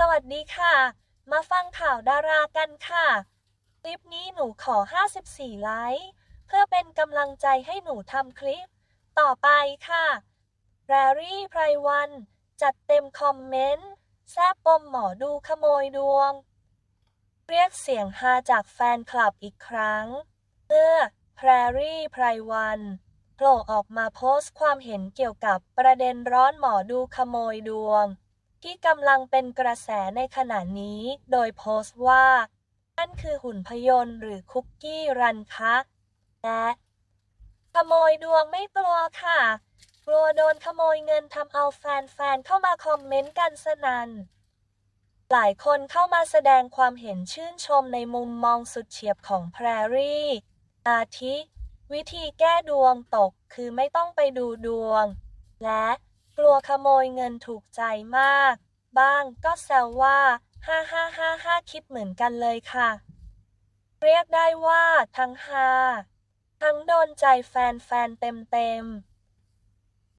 สวัสดีค่ะ มาฟังข่าวดารากันค่ะ คลิปนี้หนูขอ 54 ไลค์ เพื่อเป็นกำลังใจให้หนูทำคลิป ต่อไปค่ะ แรรี่ไพรวัน จัดเต็มคอมเมนต์แซบปมหมอดูขโมยดวง เรียกเสียงฮาจากแฟนคลับอีกครั้งเมื่อแพรรี่ไพรวันโผล่ออกมาโพสต์ความเห็นเกี่ยวกับประเด็นร้อนหมอดูขโมยดวง ที่กำลังเป็นกระแสในขณะนี้ โดยโพสต์ว่า นั่นคือหุ่นพยนต์หรือคุกกี้รันคะและขโมยดวงไม่กลัวค่ะ กลัวโดนขโมยเงินทำเอาแฟนๆเข้ามาคอมเมนต์กันสนัน่น หลายคนเข้ามาแสดงความเห็นชื่นชมในมุมมองสุดเฉียบของแพรรี่ อาทิ วิธีแก้ดวงตกคือไม่ต้องไปดูดวง และกลัวขโมยเงินถูกใจมาก บ้าง ก็แซวว่าฮ่าฮ่าฮ่าฮ่าคิดเหมือนกันเลยค่ะ เรียกได้ว่าทั้งฮาทั้งโดนใจแฟนๆเต็ม